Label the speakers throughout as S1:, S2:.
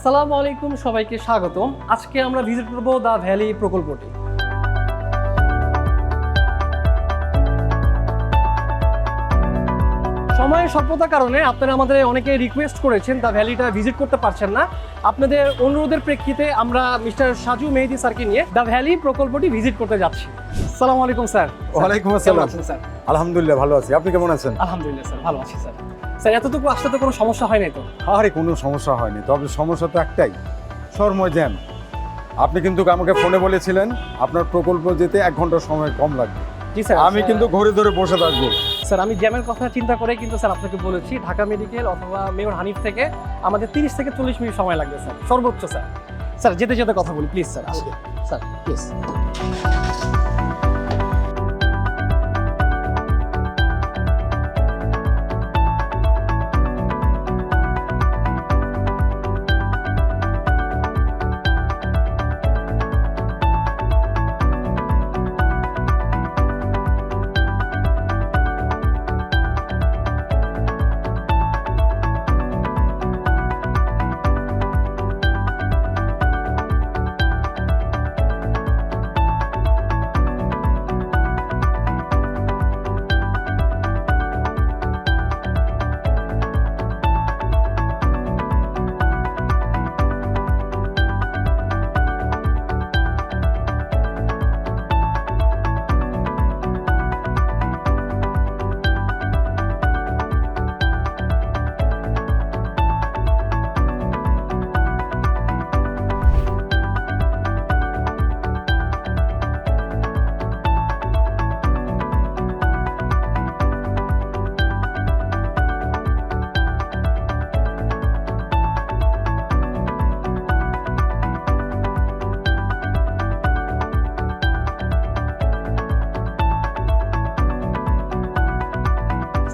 S1: আসসালামু আলাইকুম সবাইকে স্বাগতম। আজকে আমরা ভিজিট করব দ্য ভ্যালি প্রকল্পটি। সময়ের স্বল্পতার কারণে আপনারা আমাদের অনেকে রিকোয়েস্ট করেছেন দ্য ভ্যালিটা ভিজিট করতে পারছেন না। আপনাদের অনুরোধের প্রেক্ষিতে আমরা মিস্টার সাজু মেহেদি স্যারকে নিয়ে দ্য ভ্যালি প্রকল্পটি ভিজিট করতে যাচ্ছি। আসসালামু আলাইকুম স্যার।
S2: ওয়ালাইকুম আসসালাম।
S1: স্যার?
S2: আলহামদুলিল্লাহ ভালো আছি। আপনি কেমন আছেন?
S1: আলহামদুলিল্লাহ স্যার ভালো আছি স্যার। স্যার এতটুকু আসতে তো কোনো সমস্যা হয় নাই তো?
S2: আরে কোনো সমস্যা হয়নি। তবে সমস্যা তো একটাই। সময় জ্যাম আপনি কিন্তু আমাকে ফোনে বলেছিলেন আপনার প্রকল্প যেতে এক ঘণ্টা সময় কম লাগবে।
S1: জি স্যার
S2: আমি কিন্তু ঘড়ি ধরে বসে থাকব।
S1: স্যার আমি জ্যামের কথা চিন্তা করে কিন্তু স্যার আপনাকে বলেছি ঢাকা মেডিকেল অথবা মেয়র হানিফ থেকে আমাদের তিরিশ থেকে চল্লিশ মিনিট সময় লাগবে স্যার। সর্বোচ্চ স্যার। স্যার যেতে যেতে কথা বলি প্লিজ স্যার আসবে স্যার প্লিজ।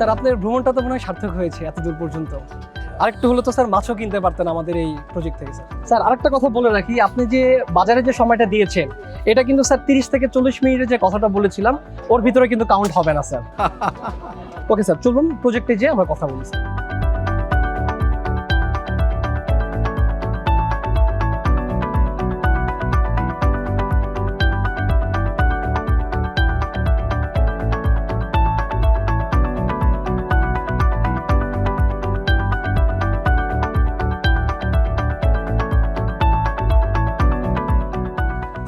S1: স্যার আপনার ভ্রমণটা তো মনে হয় সার্থক হয়েছে এত দূর পর্যন্ত। আরেকটু হলো তো স্যার মাছও কিনতে পারতেন আমাদের এই প্রজেক্ট থেকে স্যার। স্যার আরেকটা কথা বলে রাখি আপনি যে বাজারে যে সময়টা দিয়েছেন এটা কিন্তু স্যার তিরিশ থেকে চল্লিশ মিনিটের যে কথাটা বলেছিলাম ওর ভিতরে কিন্তু কাউন্ট হবে না স্যার। ওকে স্যার চলুন প্রজেক্টে যেয়ে আমরা কথা বলি স্যার।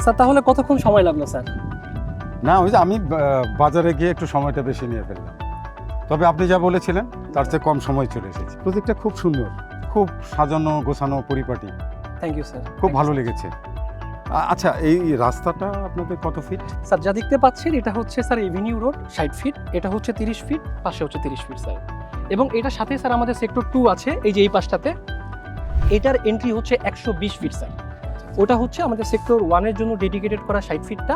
S1: স্যার তাহলে কতক্ষণ সময় লাগল স্যার?
S2: না ওই যে আমি বাজারে গিয়ে একটু সময়টা বেশি নিয়ে ফেললাম। তবে আপনি যা বলেছিলেন তার চেয়ে কম সময় চলে এসেছে। প্রজেক্টটা খুব সুন্দর। খুব সাজানো গোছানো পরিপাটি।
S1: থ্যাংক ইউ স্যার
S2: খুব ভালো লেগেছে। আচ্ছা এই রাস্তাটা আপনাদের কত ফিট
S1: স্যার যা দেখতে পাচ্ছেন এটা হচ্ছে স্যার এভিনিউ রোড ষাট ফিট এটা হচ্ছে তিরিশ ফিট পাশে হচ্ছে তিরিশ ফিট স্যার। এবং এটার সাথে স্যার আমাদের সেক্টর টু আছে এই যে এই পাশটাতে। এটার এন্ট্রি হচ্ছে একশো বিশ ফিট স্যার ওটা হচ্ছে আমাদের সেক্টর ওয়ানের জন্য ডেডিকেটেড করা ষাট ফিটটা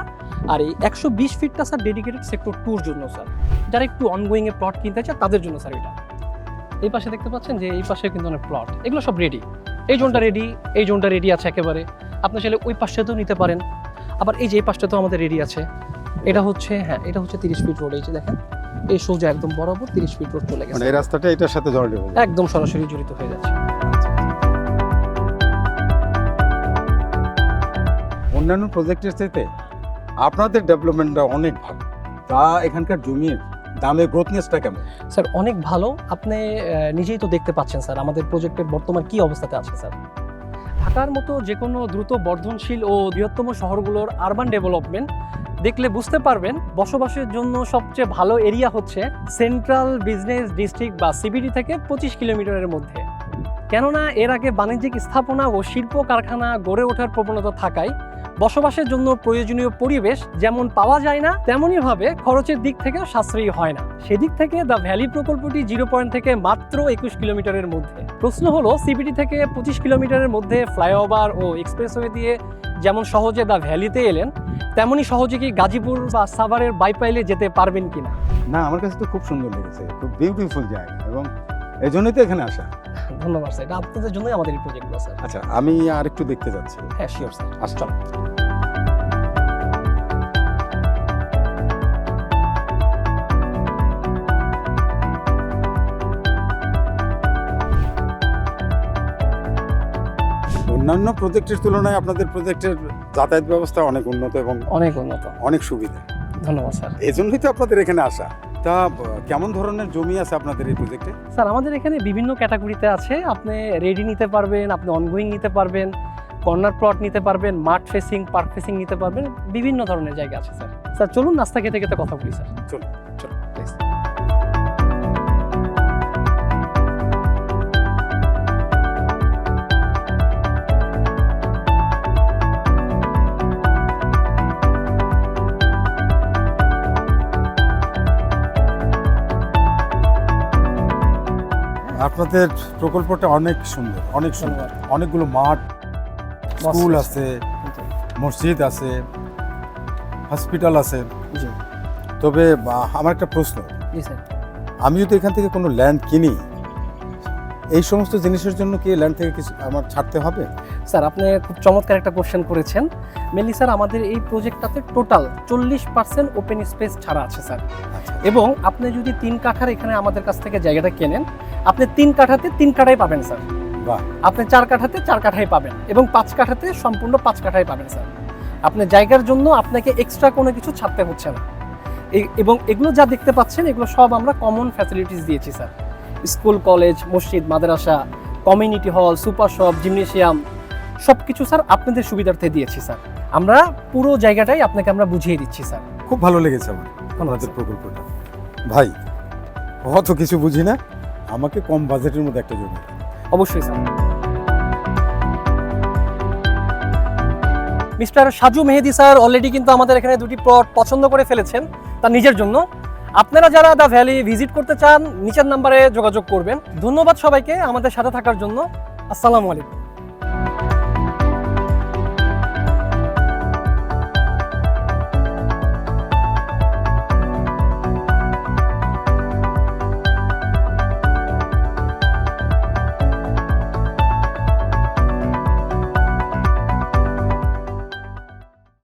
S1: আর এই একশো বিশ ফিটটা স্যার ডেডিকেটেড সেক্টর টুর জন্য স্যার যারা একটু অনগোয়িং এ প্লট কিনতে চায় তাদের জন্য স্যার এটা। এই পাশে দেখতে পাচ্ছেন যে এই পাশে কিন্তু অনেক প্লট এগুলো সব রেডি এই জোনটা রেডি এই জোনটা রেডি আছে একেবারে। আপনি চাইলে ওই পাশটাতেও নিতে পারেন। আবার এই যে এই পাশটাতেও আমাদের রেডি আছে। এটা হচ্ছে হ্যাঁ এটা হচ্ছে তিরিশ ফিট রোড এই যে দেখেন এই সোজা একদম বরাবর তিরিশ ফিট রোড চলে
S2: মানে
S1: গেছে
S2: এই রাস্তাটা এটার সাথে জড়িত
S1: একদম সরাসরি জড়িত হয়ে যাচ্ছে।
S2: অন্যান্য প্রজেক্টের চাইতে আপনাদের ডেভেলপমেন্টটা অনেক ভালো। তা এখানকার জমির দামে গ্রোথনেসটা কেমন?
S1: স্যার অনেক ভালো। আপনি নিজেই তো দেখতে পাচ্ছেন স্যার আমাদের প্রজেক্টের বর্তমান কি অবস্থাতে আছে স্যার। ঢাকার মতো যে কোনো দ্রুত বর্ধনশীল ও বৃহত্তম শহরগুলোর আরবান ডেভেলপমেন্ট দেখলে বুঝতে পারবেন বসবাসের জন্য সবচেয়ে ভালো এরিয়া হচ্ছে সেন্ট্রাল বিজনেস ডিস্ট্রিক্ট বা সিবিডি থেকে পঁচিশ কিলোমিটারের মধ্যে। কেননা এর আগে বাণিজ্যিক স্থাপনা ও শিল্প কারখানা গড়ে ওঠার প্রবণতা থাকায় বসবাসের জন্য প্রয়োজনীয় পরিবেশ যেমন পাওয়া যায় না তেমনই ভাবে খরচের দিক থেকেও সাশ্রয়ী হয় না। সেদিক থেকে দ্য ভ্যালি প্রকল্পটি জিরো পয়েন্ট থেকে মাত্র একুশ কিলোমিটারের মধ্যে। প্রশ্ন হলো সিবিডি থেকে পঁচিশ কিলোমিটারের মধ্যে ফ্লাইওভার ও এক্সপ্রেসওয়ে দিয়ে যেমন সহজে দ্য ভ্যালিতে এলেন তেমনই সহজে কি গাজীপুর বা সাভারের বাইপাইলে যেতে পারবেন কিনা?
S2: না, আমার কাছে তো খুব সুন্দর লেগেছে। খুব বিউটিফুল জায়গা এবং এই জন্যই তো এখানে আসা।
S1: ধন্যবাদ স্যার এটা আপনাদের জন্যই আমাদের এই প্রজেক্টগুলো স্যার।
S2: আচ্ছা আমি আর একটু দেখতে যাচ্ছি।
S1: হ্যাঁ শিওর স্যার। চলো।
S2: অন্যান্য প্রজেক্টের তুলনায় আপনাদের প্রজেক্টের যাতায়াত ব্যবস্থা অনেক উন্নত এবং
S1: অনেক উন্নত।
S2: অনেক সুবিধা।
S1: ধন্যবাদ স্যার।
S2: এই জন্যই তো আপনাদের এখানে আসা। তা কেমন ধরনের জমি আছে আপনাদের এই প্রজেক্টে
S1: স্যার আমাদের এখানে বিভিন্ন ক্যাটাগরিতে আছে। আপনি রেডি নিতে পারবেন আপনি অনগোয়িং নিতে পারবেন কর্নার প্লট নিতে পারবেন মাঠ ফেসিং পার্ক ফেসিং নিতে পারবেন বিভিন্ন ধরনের জায়গা আছে স্যার। স্যার চলুন নাস্তা খেতে খেতে কথা বলি স্যার।
S2: চলুন।
S1: চলুন
S2: আপনাদের প্রকল্পটা অনেক সুন্দর অনেক সুন্দর। অনেকগুলো মাঠ স্কুল আছে। মসজিদ আছে হসপিটাল আছে। তবে আমার একটা প্রশ্ন। আমি যদি এখান থেকে কোনো ল্যান্ড কিনি? এই সমস্ত জিনিসের জন্য কি ল্যান্ড থেকে কিছু আমার ছাড়তে হবে?
S1: স্যার আপনি খুব চমৎকার একটা কোশ্চেন করেছেন। মেনলি স্যার আমাদের এই প্রজেক্টটাতে টোটাল চল্লিশ পার্সেন্ট ওপেন স্পেস ছাড়া আছে স্যার।
S2: আচ্ছা।
S1: এবং আপনি যদি তিন কাঠার এখানে আমাদের কাছ থেকে জায়গাটা কেনেন আপনি তিন কাঠাতে তিন কাঠাই পাবেন স্যার। আপনি চার কাঠাতে চার কাঠাই পাবেন এবং পাঁচ কাঠাতে সম্পূর্ণ পাঁচ কাঠাই পাবেন স্যার। আপনি জায়গার জন্য আপনাকে এক্সট্রা কোনো কিছু ছাড়তে হচ্ছে না। এবং এগুলো যা দেখতে পাচ্ছেন এগুলো সব আমরা কমন ফ্যাসিলিটিস দিয়েছি স্যার। স্কুল কলেজ মসজিদ মাদ্রাসা community hall super shop gymnasium সব কিছু স্যার আপনাদের সুবিধার্থে দিয়েছি স্যার। আমরা পুরো জায়গাটাই আপনাকে আমরা বুঝিয়ে দিচ্ছি স্যার।
S2: খুব ভালো লেগেছে আমার আপনাদের প্রকল্পটা। ভাই অত কিছু বুঝি না। আমাকে কম বাজেটের মধ্যে একটা জমি
S1: অবশ্যই, sir. Mister Saju Mehedi sir already কিন্তু আমাদের এখানে দুটি প্লট পছন্দ করে ফেলেছেন তার নিজের জন্য। আপনারা যারা দ্য ভ্যালি ভিজিট করতে চান, নিচের নাম্বারে যোগাযোগ করবেন। ধন্যবাদ সবাইকে আমাদের সাথে থাকার জন্য। আসসালামু আলাইকুম।